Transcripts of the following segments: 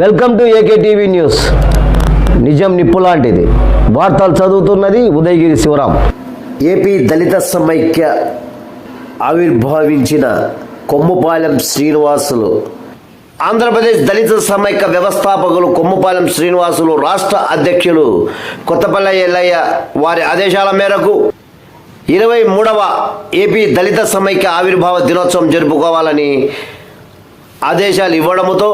Welcome to AK TV news. నిజం నిప్పు లాంటిది. వార్తలు చదువుతున్నది ఉదయగిరి శివరాం. ఏపీ దళిత సమైక్య ఆవిర్భావించిన కొమ్ముపాలెం శ్రీనివాసులు. ఆంధ్రప్రదేశ్ దళిత సమైక్య వ్యవస్థాపకులు కొమ్ముపాలెం శ్రీనివాసులు రాష్ట్ర అధ్యక్షులు కొత్తపల్లి ఎల్లయ్య వారి ఆదేశాల మేరకు ఇరవై మూడవ ఏపీ దళిత సమైక్య ఆవిర్భావ దినోత్సవం జరుపుకోవాలని ఆదేశాలు ఇవ్వడముతో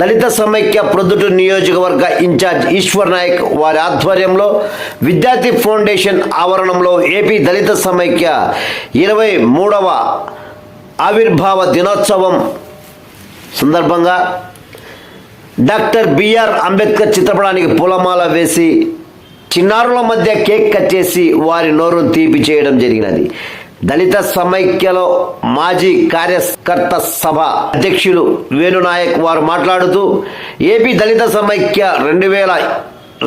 దళిత సమైక్య ప్రొద్దుట నియోజకవర్గ ఇన్ఛార్జ్ ఈశ్వర్ నాయక్ వారి ఆధ్వర్యంలో విద్యార్థి ఫౌండేషన్ ఆవరణంలో ఏపీ దళిత సమైక్య ఇరవై మూడవ ఆవిర్భావ దినోత్సవం సందర్భంగా డాక్టర్ బిఆర్ అంబేద్కర్ చిత్రపటానికి పూలమాల వేసి చిన్నారుల మధ్య కేక్ కట్ చేసి వారి నోరును తీపి చేయడం జరిగినది. దళిత సమైక్యలో మాజీ కార్యకర్త సభ అధ్యక్షులు వేణునాయక్ వారు మాట్లాడుతూ ఏపీ దళిత సమైక్య రెండు వేల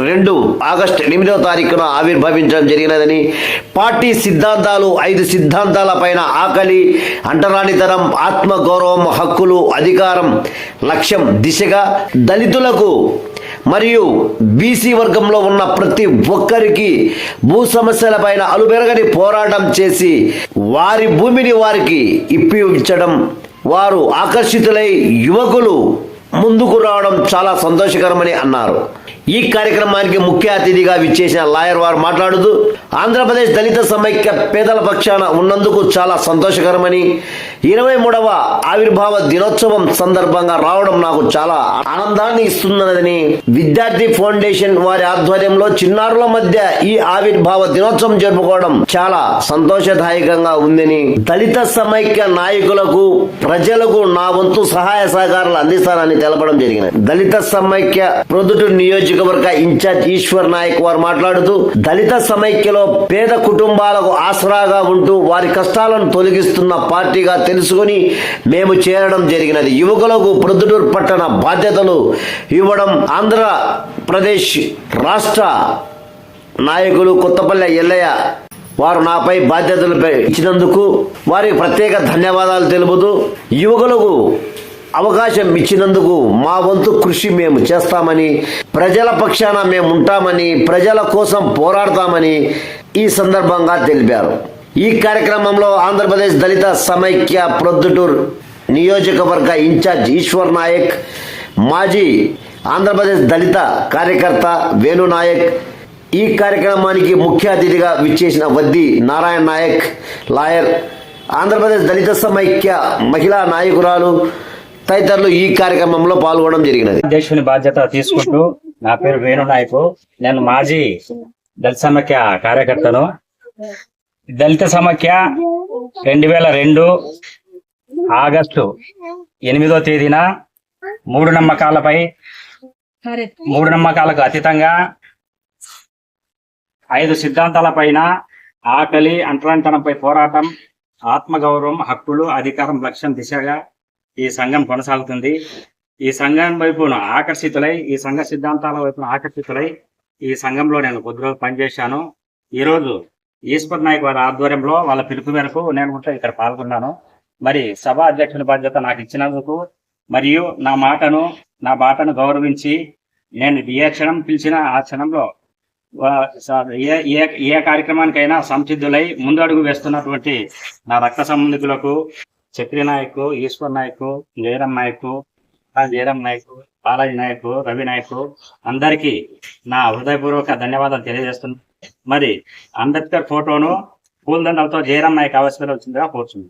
రెండు ఆగస్టు ఎనిమిదవ తారీఖున ఆవిర్భవించడం జరిగినదని పార్టీ సిద్ధాంతాలు ఐదు సిద్ధాంతాల పైన ఆకలి అంటరానితనం ఆత్మగౌరవం హక్కులు అధికారం లక్ష్యం దిశగా దళితులకు మరియు బీసీ వర్గంలో ఉన్న ప్రతి ఒక్కరికి భూ సమస్యలపైన అలుబెరగని పోరాటం చేసి వారి భూమిని వారికి ఇప్పించడం వారు ఆకర్షితులై యువకులు ముందుకు రావడం చాలా సంతోషకరమని అన్నారు. ఈ కార్యక్రమానికి ముఖ్య అతిథిగా విచ్చేసిన లాయర్ వారు మాట్లాడుతూ ఆంధ్రప్రదేశ్ దళిత సమైక్య పేదల పక్షాన ఉన్నందుకు చాలా సంతోషకరమని ఇరవై మూడవ ఆవిర్భావ దినోత్సవం సందర్భంగా రావడం నాకు చాలా ఆనందాన్ని ఇస్తున్నదని విద్యార్థి ఫౌండేషన్ వారి ఆధ్వర్యంలో చిన్నారుల మధ్య ఈ ఆవిర్భావ దినోత్సవం జరుపుకోవడం చాలా సంతోషదాయకంగా ఉందని దళిత సమైక్య నాయకులకు ప్రజలకు నా వంతు సహాయ సహకారాలు అందిస్తానని తెలపడం జరిగింది దళిత సమైక్య ప్రొద్దుటూరు నియోజకవర్గ ఇన్ఛార్జ్ ఈశ్వర్ నాయక్ వారు మాట్లాడుతూ దళిత సమైక్యలో పేద కుటుంబాలకు ఆసరాగా ఉంటూ వారి కష్టాలను తొలగిస్తున్న పార్టీగా తెలుసుకొని మేము చేరడం జరిగినది. యువకులకు ప్రొద్దుటూరు పట్టణ బాధ్యతలు ఇవ్వడం ఆంధ్రప్రదేశ్ రాష్ట్ర నాయకులు కొత్తపల్లె ఎల్లయ్య వారు నాపై బాధ్యతలు ఇచ్చినందుకు వారికి ప్రత్యేక ధన్యవాదాలు తెలుపుతూ యువకులకు అవకాశం ఇచ్చినందుకు మా వంతు కృషి మేము చేస్తామని ప్రజల పక్షాన మేము ఉంటామని ప్రజల కోసం పోరాడతామని ఈ సందర్భంగా తెలిపారు. ఈ కార్యక్రమంలో ఆంధ్రప్రదేశ్ దళిత సమైక్య ప్రొద్దుటూర్ నియోజకవర్గ ఇన్ఛార్జ్ ఈశ్వర్ నాయక్ మాజీ ఆంధ్రప్రదేశ్ దళిత కార్యకర్త వేణు నాయక్ ఈ కార్యక్రమానికి ముఖ్య అతిథిగా విచ్చేసిన వద్ది నారాయణ నాయక్ లాయర్ ఆంధ్రప్రదేశ్ దళిత సమైక్య మహిళా నాయకురాలు తదితరులు ఈ కార్యక్రమంలో పాల్గొనడం జరిగినది. అధ్యక్షుని బాధ్యత తీసుకుంటూ నా పేరు వేణు నాయకు. నేను మాజీ దళిత సమాఖ్య కార్యకర్తను. దళిత సమాఖ్య రెండు వేల రెండు ఆగస్టు ఎనిమిదో తేదీన మూడు నమ్మకాలపై మూడు నమ్మకాలకు అతీతంగా ఐదు సిద్ధాంతాల పైన ఆకలి అంటరాంతనంపై పోరాటం ఆత్మగౌరవం హక్కులు అధికారం లక్ష్యం దిశగా ఈ సంఘం కొనసాగుతుంది. ఈ సంఘం వైపున ఆకర్షితులై ఈ సంఘ సిద్ధాంతాల వైపున ఆకర్షితులై ఈ సంఘంలో నేను కొద్ది రోజులు పనిచేశాను. ఈ రోజు ఈశ్వర్ నాయక్ వారి ఆధ్వర్యంలో వాళ్ళ పిలుపు మేరకు నేను కూడా ఇక్కడ పాల్గొన్నాను. మరి సభ అధ్యక్షుని బాధ్యత నాకు ఇచ్చినందుకు మరియు నా మాటను నా బాటను గౌరవించి నేను ఏ క్షణం పిలిచిన ఆ క్షణంలో ఏ ఏ ఏ కార్యక్రమానికైనా సంసిద్ధులై ముందడుగు వేస్తున్నటువంటి నా రక్త సంబంధికులకు చక్రి నాయక్ ఈశ్వర్ నాయక్ జయరాం నాయక్ జయరామ్ జయరాం నాయక్ బాలాజీ నాయక్ రవి నాయక్ అందరికీ నా హృదయపూర్వక ధన్యవాదాలు తెలియజేస్తున్నాను. మరి అంబేద్కర్ ఫోటోను పూలదండలతో జయరాం నాయక్ ఆవిష్కరణ వచ్చిందిగా కోరుచుంది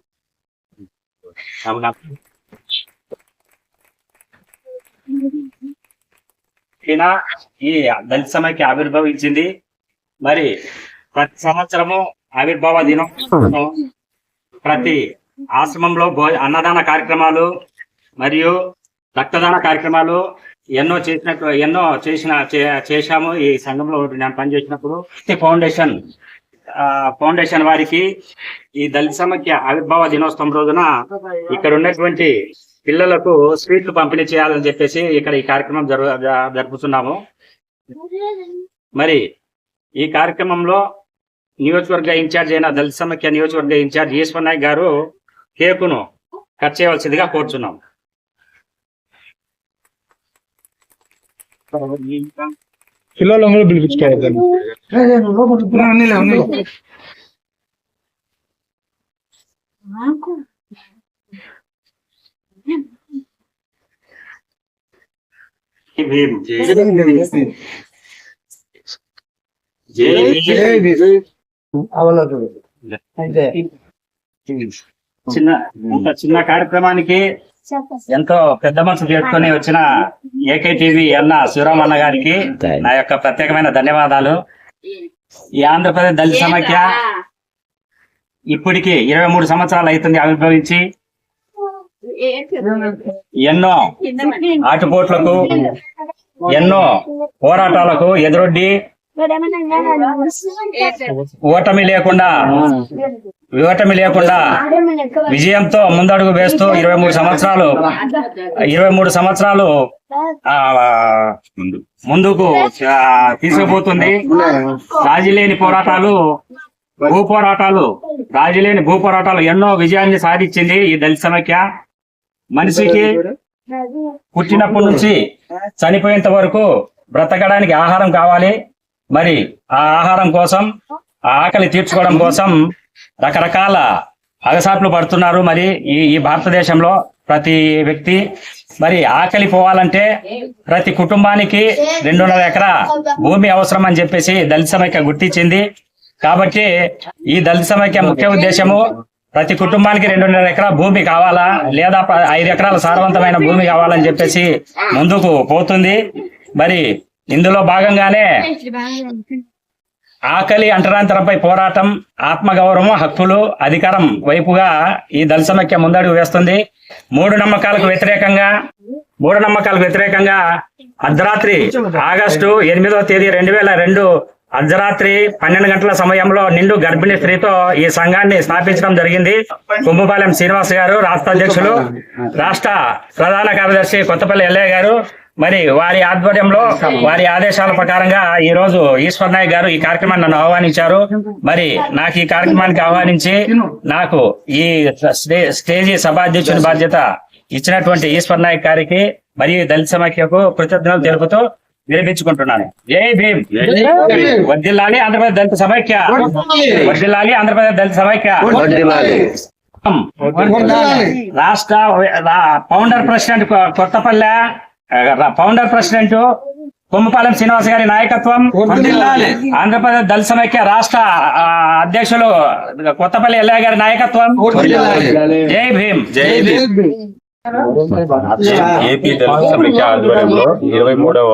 ఈయన ఈ దళిత సమైక్య ఆవిర్భవించింది. మరి ప్రతి సంవత్సరము ఆవిర్భావ దినం ప్రతి ఆశ్రమంలో భో అన్నదాన కార్యక్రమాలు మరియు రక్తదాన కార్యక్రమాలు ఎన్నో చేసినట్టు ఎన్నో చేసిన చే- చేశాము ఈ సంఘంలో నేను పనిచేసినప్పుడు. ఫౌండేషన్ ఫౌండేషన్ వారికి ఈ దళిత సమైక్య ఆవిర్భావ దినోత్సవం రోజున ఇక్కడ ఉన్నటువంటి పిల్లలకు స్వీట్లు పంపిణీ చేయాలని చెప్పేసి ఇక్కడ ఈ కార్యక్రమం జరు జరుపుతున్నాము. మరి ఈ కార్యక్రమంలో నియోజకవర్గ ఇన్ఛార్జ్ అయిన దళిత సమైక్య నియోజకవర్గ ఇన్ఛార్జ్ ఈశ్వర్ నాయక్ గారు కేకును కట్ చేయవలసిందిగా కోరుచున్నాం పిల్లలు కూడా పిలిపించుకోవద్దు భీమ్ జై భీమ్. చిన్న ఇంత చిన్న కార్యక్రమానికి ఎంతో పెద్ద మనసు చేసుకొని వచ్చిన ఏకే టీవీ అన్న శివరామన్న గారికి నా యొక్క ప్రత్యేకమైన ధన్యవాదాలు. ఈ ఆంధ్రప్రదేశ్ దళిత సమైక్య ఇప్పటికి ఇరవై మూడు సంవత్సరాలు అవుతుంది ఆవిర్భవించి. ఎన్నో ఆటుపోట్లకు ఎన్నో పోరాటాలకు ఎదురొడ్డి ఓటమి లేకుండా ఓటమి లేకుండా విజయంతో ముందడుగు వేస్తూ ఇరవై మూడు సంవత్సరాలు ఇరవై మూడు సంవత్సరాలు ఆ, ముందుకు తీసుకుపోతుంది. రాజీ లేని పోరాటాలు భూ పోరాటాలు రాజీ లేని భూ పోరాటాలు ఎన్నో విజయాన్ని సాధించింది ఈ దళిత సమైక్య. మనిషికి పుట్టినప్పటి నుంచి చనిపోయేంత వరకు బ్రతకడానికి ఆహారం కావాలి. మరి ఆ ఆహారం కోసం ఆ ఆకలి తీర్చుకోవడం కోసం రకరకాల అగసాట్లు పడుతున్నారు. మరి ఈ ఈ భారతదేశంలో ప్రతి వ్యక్తి మరి ఆకలి పోవాలంటే ప్రతి కుటుంబానికి రెండున్నర ఎకరా భూమి అవసరం అని చెప్పేసి దళిత సమైక్య గుర్తించింది. కాబట్టి ఈ దళిత సమైక్య ముఖ్య ఉద్దేశము ప్రతి కుటుంబానికి రెండున్నర ఎకరా భూమి కావాలా లేదా ప- ఐదు ఎకరాల సారవంతమైన భూమి కావాలని చెప్పేసి ముందుకు పోతుంది. మరి ఇందులో భాగంగానే ఆకలి అంటరాంతరంపై పోరాటం ఆత్మగౌరవం హక్కులు అధికారం వైపుగా ఈ దళ సమైక్య ముందడుగు వేస్తుంది. మూడు నమ్మకాలకు వ్యతిరేకంగా మూఢ నమ్మకాలకు వ్యతిరేకంగా అర్ధరాత్రి ఆగస్టు ఎనిమిదవ తేదీ రెండు వేల రెండు అర్ధరాత్రి పన్నెండు గంటల సమయంలో నిండు గర్భిణీ స్త్రీతో ఈ సంఘాన్ని స్థాపించడం జరిగింది. కుంభపాలెం శ్రీనివాస్ గారు రాష్ట్ర అధ్యక్షులు రాష్ట్ర ప్రధాన కార్యదర్శి కొత్తపల్లి ఎల్లయ్య గారు మరి వారి ఆధ్వర్యంలో వారి ఆదేశాల ప్రకారంగా ఈ రోజు ఈశ్వర్ నాయక్ గారు ఈ కార్యక్రమాన్ని నన్ను ఆహ్వానించారు. మరి నాకు ఈ కార్యక్రమానికి ఆహ్వానించి నాకు ఈ స్టే- స్టేజీ సభాధ్యక్షుని బాధ్యత ఇచ్చినటువంటి ఈశ్వర్ నాయక్ గారికి మరియు దళిత సమైక్యకు కృతజ్ఞతలు తెలుపుతూ విరమించుకుంటున్నాను జై భీమ్. వద్దిల్లాలి ఆంధ్రప్రదేశ్ దళిత సమైక్య వద్దిల్లాలి ఆంధ్రప్రదేశ్ దళిత సమైక్య రాష్ట్ర రా- founder president Kothapalle founder president Kommapalem Srinivas గారి నాయకత్వం. ఆంధ్రప్రదేశ్ దళిత సమైక్య రాష్ట్ర అధ్యక్షులు కొత్తపల్లి ఎల్లయ్య గారి నాయకత్వం. జై భీమ్. జై భీమ్. ఏపీ దళిత సమైక్య ఆధ్వర్యంలో ఇరవై మూడవ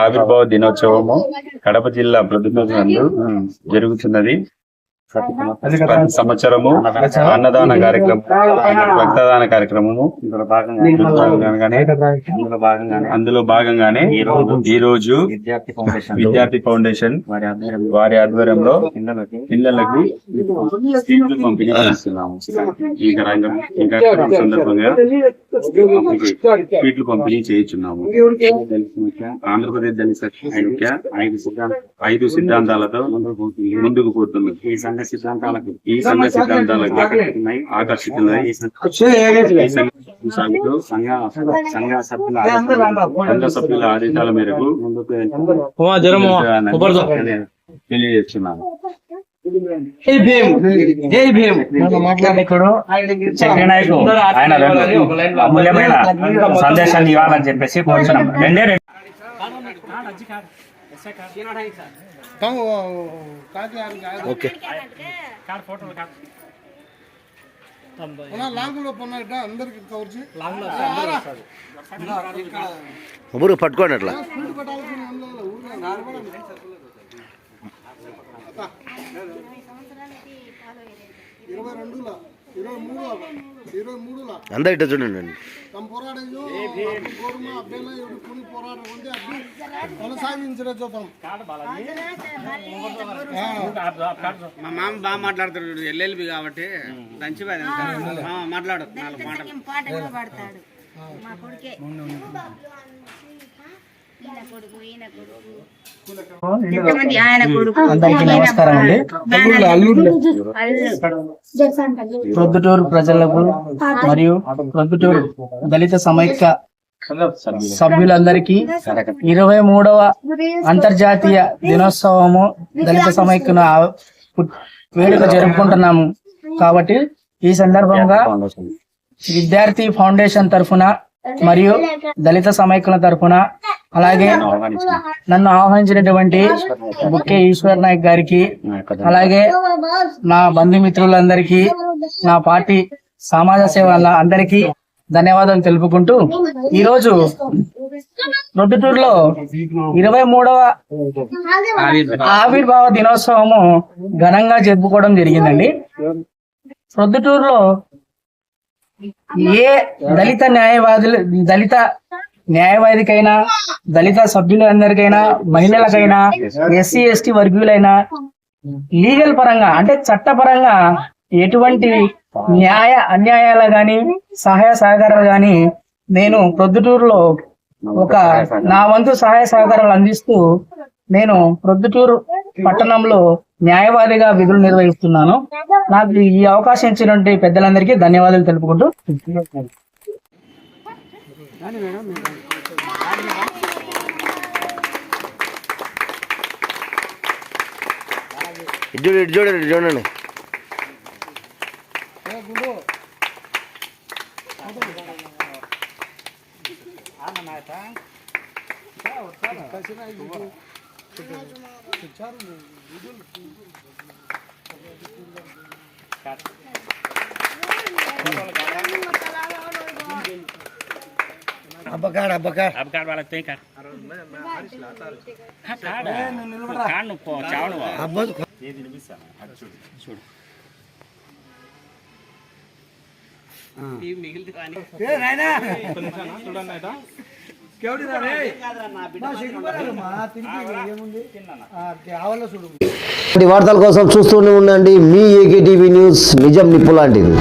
ఆవిర్భావ దినోత్సవము కడప జిల్లా ప్రతినిధులందు జరుగుతున్నది. ప్రతి సంవత్సరము అన్నదాన కార్యక్రమం రక్తదాన కార్యక్రమము అందులో భాగంగానే ఈ రోజు ఈ రోజు విద్యార్థి ఫౌండేషన్ విద్యార్థి ఫౌండేషన్ వారి ఆధ్వర్యంలో వారి ఆధ్వర్యంలో పిల్లలకి పిల్లలకు సీట్లు పంపిణీ చేస్తున్నాము ఈ కార్యక్రమం ఈ కార్యక్రమం సందర్భంగా సీట్లు పంపిణీ చేయించున్నాము ఆంధ్రప్రదేశ్ ఐదు సిద్ధాంత ఐదు సిద్ధాంతాలతో ముందుకు పోతుంది. సంఘ సిద్ధాంతాలకు ఈ సంఘ సిద్ధాంతాలకు ఆకర్షితున్నాయి. ఆకర్షితున్నాయి ఈ సంఘ సంఘ సభ్యుల సంఘ సభ్యుల ఆదేశాల మేరకు ముందుకు తెలియజేస్తున్నాను. అమూల్యమైన సందేశాన్ని ఇవ్వాలని చెప్పేసి కోరుతున్నాం రెండే రెండు. ఓకే. ఊరు పట్టుకోండి అట్లా. ఇరవై రెండుల. అందరు ఇట్లా చూడండి. కొనసాగించిన చూద్దాం. మా మామ బాగా మాట్లాడుతాడు ఎల్ఎల్బి కాబట్టి. దంచి మాట్లాడు నాలుగు మాటలు. మా కొడుకే. ఈయన కొడుకు ఈయన కొడుకు. అందరికీ నమస్కారం అండి. ప్రొద్దుటూరు ప్రజలకు మరియు ప్రొద్దుటూరు దళిత సమైక్య సభ్యులందరికీ ఇరవై మూడవ అంతర్జాతీయ దినోత్సవము దళిత సమైక్యన వేడుక జరుపుకుంటున్నాము. కాబట్టి ఈ సందర్భంగా విద్యార్థి ఫౌండేషన్ తరఫున మరియు దళిత సమైక్యుల తరఫున అలాగే నన్ను ఆహ్వానించినటువంటి బుక్కే ఈశ్వర్ నాయక్ గారికి అలాగే నా బంధుమిత్రులందరికీ నా పార్టీ సమాజ సేవ అందరికీ ధన్యవాదాలు తెలుపుకుంటూ ఈరోజు రొద్దుటూరులో ఇరవై మూడవ ఆవిర్భావ దినోత్సవము ఘనంగా జరుపుకోవడం జరిగిందండి. ప్రొద్దుటూరులో ఏ దళిత న్యాయవాదులు దళిత న్యాయవాదికైనా దళిత సభ్యులందరికైనా మహిళలకైనా ఎస్సీ ఎస్టీ వర్గీయులైనా లీగల్ పరంగా అంటే చట్టపరంగా ఎటువంటి న్యాయ అన్యాయాలు గాని సహాయ సహకారాలు గాని నేను ప్రొద్దుటూరులో ఒక నా వంతు సహాయ సహకారాలు అందిస్తూ నేను ప్రొద్దుటూరు పట్టణంలో న్యాయవాదిగా విధులు నిర్వహిస్తున్నాను. నాకు ఈ అవకాశం ఇచ్చినటువంటి పెద్దలందరికీ ధన్యవాదాలు తెలుపుకుంటూ రాని మేడం మీరు రాని మేడం ఇటు చూడు ఇటు చూడండి చూడండి Thank you. అబ్బకాడు అబ్బకాడు. అబ్బకాడు వాళ్ళకి వార్తల కోసం చూస్తూనే ఉండండి. మీ ఏకే టీవీ న్యూస్ నిజం నిప్పు లాంటిది.